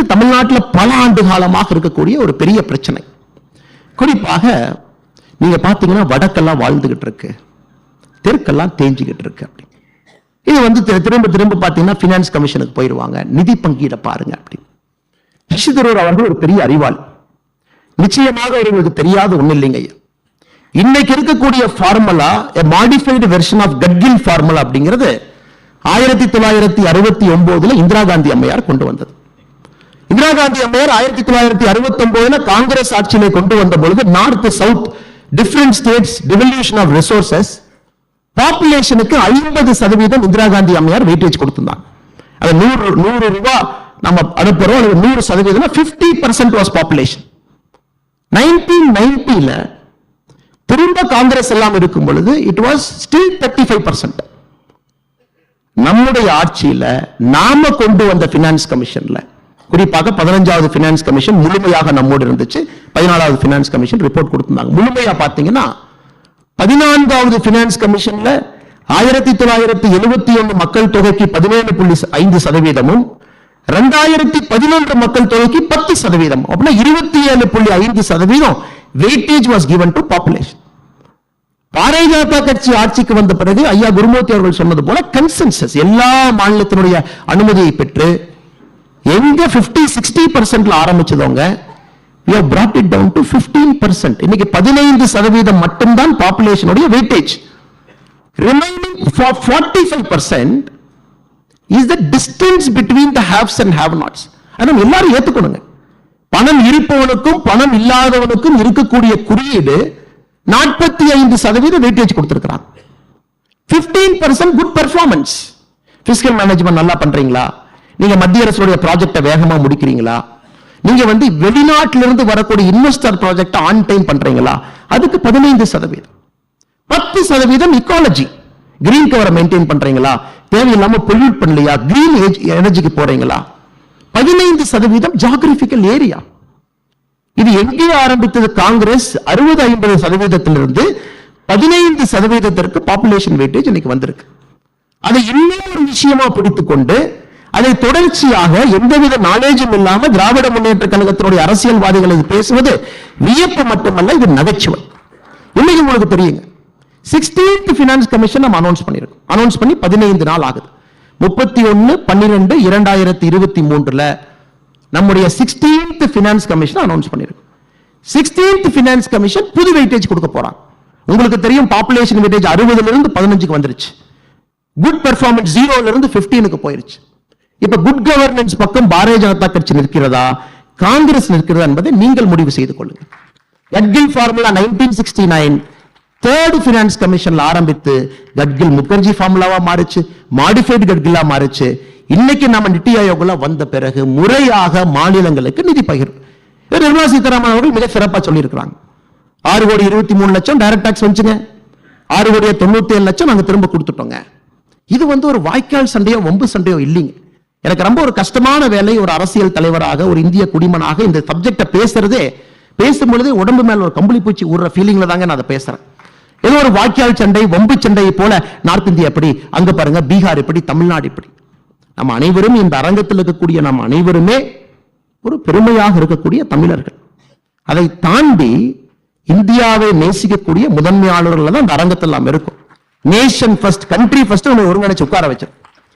இது தமிழ்நாட்டில் பல ஆண்டு காலமாக இருக்கக்கூடிய ஒரு பெரிய பிரச்சனை. குறிப்பாக நீங்க பாத்தீங்கன்னா வடக்கெல்லாம் வாழ்ந்துகிட்டு இருக்கு. தெற்கெல்லாம் தேஞ்சிக்கிட்டு இருக்கு அப்படி. இது வந்து திரும்ப திரும்ப பாத்தீங்கன்னா ஃபினான்ஸ் கமிஷனுக்கு போயிடுவாங்க நிதி பங்கீட பாருங்க அப்படி. சசி தரூர் அவர்கள் ஒரு பெரிய அறிவாளி. நிச்சயமாக அவர்களுக்கு தெரியாத ஒண்ணு இல்லைங்க ஐயா. இன்னைக்கு இருக்கக்கூடிய formula modified version of Gadgil formula அப்படிங்கிறது ஆயிரத்தி தொள்ளாயிரத்தி அறுபத்தி ஒன்பதுல இந்திரா காந்தி அம்மையார் கொண்டு வந்தது. இந்திரா காந்தி அம்மையார் ஆயிரத்தி தொள்ளாயிரத்தி அறுபத்தி ஒன்பதுல காங்கிரஸ் ஆட்சியிலே கொண்டு வந்த பொழுது north south different states devolution of resources பாப்புலேஷனுக்கு ஐம்பது சதவீதம் இந்திரா காந்தி அம்மையார் வெயிட்டேஜ் கொடுத்திருந்தாங்க. அது நூறு நூறு ரூபாய் நம்ம அனுப்புறோம் அல்லது நூறு சதவீதம் fifty percent was population nineteen நைன்டில திரும்ப காங்கிரஸ் எல்லாம் இருக்கும் பொழுது it was still thirty five percent நம்முடைய ஆட்சியில நாம கொண்டு வந்த பினான்ஸ் கமிஷன்ல குறிப்பாக பதினஞ்சாவது பினான்ஸ் கமிஷன் முழுமையாக நம்மோடு இருந்துச்சு. பதினாலாவது பினான்ஸ் கமிஷன் ரிப்போர்ட் கொடுத்திருந்தாங்க. முழுமையாக பார்த்தீங்கன்னா பதினான்காவது பினான்ஸ் கமிஷன்ல ஆயிரத்தி தொள்ளாயிரத்தி எழுபத்தி ஒன்று மக்கள் தொகைக்கு பதினேழு புள்ளி ஐந்து சதவீதமும் ரெண்டாயிரத்தி பதினொன்று மக்கள் தொகைக்கு பத்து சதவீதம். அப்படின்னா இருபத்தி ஏழு புள்ளி ஐந்து சதவீதம் weightage was given to population Bharatiya Janata கட்சி ஆட்சிக்கு வந்த பிறகு ஐயா குருமூர்த்தி அவர்கள் சொன்னது போல கன்சென்சஸ் எல்லா மாநிலத்தினுடைய அனுமதியை பெற்று எங்க 50 சிக்ஸ்டி பர்சன்ட்ல ஆரம்பிச்சதவங்க we have brought it down to 15 percent இன்னைக்கு பதினைந்து சதவீதம் மட்டும்தான் பாப்புலேஷனுடைய weightage remaining forty five percent is the distance between the haves and have nots அதை எல்லாரும் ஏத்துக்கணுங்க. பணம் இருப்பவனுக்கும் பணம் இல்லாதவனுக்கும் இருக்கக்கூடிய குறியீடு நாற்பத்தி ஐந்து சதவீத வெயிட்டேஜ் கொடுத்திருக்கிறான் 15% percent good performance physical management நல்லா பண்றீங்களா? நீங்க மத்திய அரசுடைய ப்ராஜெக்டை வேகமா முடிக்கிறீங்களா? நீங்க வந்து வெளிநாட்டிலிருந்து வரக்கூடிய இன்வெஸ்டர் ப்ராஜெக்ட் ஆன் டைம் பண்றீங்களா? அதுக்கு பதினைந்து சதவீதம். பத்து சதவீதம் இக்காலஜி கிரீன் கவரை மெயின்டைன் பண்றீங்களா? தேவையில்லாம பொல்யூட் பண்ணலையா? கிரீன் எனர்ஜிக்கு போறீங்களா? பதினைந்து சதவீதம் ஜாகிரபிக்கல் ஏரியா இது எங்கே ஆரம்பித்தது? காங்கிரஸ் அறுபது ஐம்பது சதவீதத்திலிருந்து பதினைந்து சதவீதத்திற்கு பாப்புலேஷன் வெயிட்டேஜ் இன்னைக்கு வந்திருக்கு. அதை இன்னொரு விஷயமா பிடித்துக்கொண்டு கொண்டு அதை தொடர்ச்சியாக எந்தவித நாலேஜும் இல்லாம திராவிட முன்னேற்ற கழகத்தினுடைய அரசியல்வாதிகள் இது பேசுவது வியப்பு மட்டுமல்ல இது நகைச்சுவை. இன்னைக்கு உங்களுக்கு தெரியுங்க. சிக்ஸ்டீன்த் பினான்ஸ் கமிஷன் நம்ம அனௌன்ஸ் பண்ணியிருக்கோம் அனௌன்ஸ் பண்ணி பதினைந்து நாள் ஆகுது. முப்பத்தி ஒன்று பன்னிரெண்டு இரண்டாயிரத்தி இருபத்தி மூன்றுல நம்முடைய சிக்ஸ்டீன்த் ஃபினான்ஸ் கமிஷன் அனௌன்ஸ் பண்ணியிருக்கோம் சிக்ஸ்டீன்த் ஃபினான்ஸ் கமிஷன் புது வெயிட்டேஜ் கொடுக்க போறாங்க. உங்களுக்கு தெரியும் பாப்புலேஷன் வெயிட்டேஜ் அறுபதுல இருந்து பதினஞ்சுக்கு வந்துருச்சு. குட் பெர்ஃபார்மன்ஸ் ஜீரோல இருந்து 15 போயிருச்சு. இப்ப குட் கவர்னன்ஸ் பக்கம் பாரதிய ஜனதா கட்சி நிற்கிறதா? காங்கிரஸ் நிற்கிறதா என்பதை நீங்கள் முடிவு செய்து கொள்ளுங்கள். Gadgil formula nineteen sixty nine third finance கமிஷன்ல ஆரம்பித்து கட்கில் முகர்ஜி ஃபார்முலாவா மாறிச்சு மாடிஃபைடு கட்கிலா மாறிச்சு. இன்னைக்கு நம்ம நித்தி ஆயோக்ல வந்த பிறகு முறையாக மாநிலங்களுக்கு நிதி பகிர்வு. நிர்மலா சீதாராமன் அவர்கள் மிக சிறப்பாக சொல்லியிருக்கிறாங்க. ஆறு கோடி இருபத்தி மூணு லட்சம் டைரக்ட் டாக்ஸ் வந்துச்சுங்க. ஆறு கோடியே தொண்ணூத்தி ஏழு லட்சம் நாங்க திரும்ப கொடுத்துட்டோங்க. இது வந்து ஒரு வாய்க்கால் சண்டையோ வம்பு சண்டையோ இல்லைங்க. எனக்கு ரொம்ப ஒரு கஷ்டமான வேலை ஒரு அரசியல் தலைவராக ஒரு இந்திய குடிமனாக இந்த சப்ஜெக்டை பேசுறதே பேசும்பொழுதே உடம்பு மேல ஒரு கம்பளி பூச்சி விடுற ஃபீலிங்ல தாங்க நான் அதை பேசுறேன். ஏதோ ஒரு வாய்க்கால் சண்டை வம்பு சண்டையை போல நார்த் இந்தியா எப்படி அங்க பாருங்க பீகார் எப்படி தமிழ்நாடு எப்படி. நம்ம அனைவரும் இந்த அரங்கத்தில் இருக்கக்கூடிய நம்ம அனைவருமே ஒரு பெருமையாக இருக்கக்கூடிய தமிழர்கள். அதை தாண்டி இந்தியாவை நேசிக்கக்கூடிய முதன்மையாளர்கள் தான் அந்த அரங்கத்தில் நாம் இருக்கும். நேஷன் ஃபர்ஸ்ட் கண்ட்ரி ஃபர்ஸ்ட் நம்ம ஒருங்கிணைச்சு உட்கார வச்சிருக்கோம்.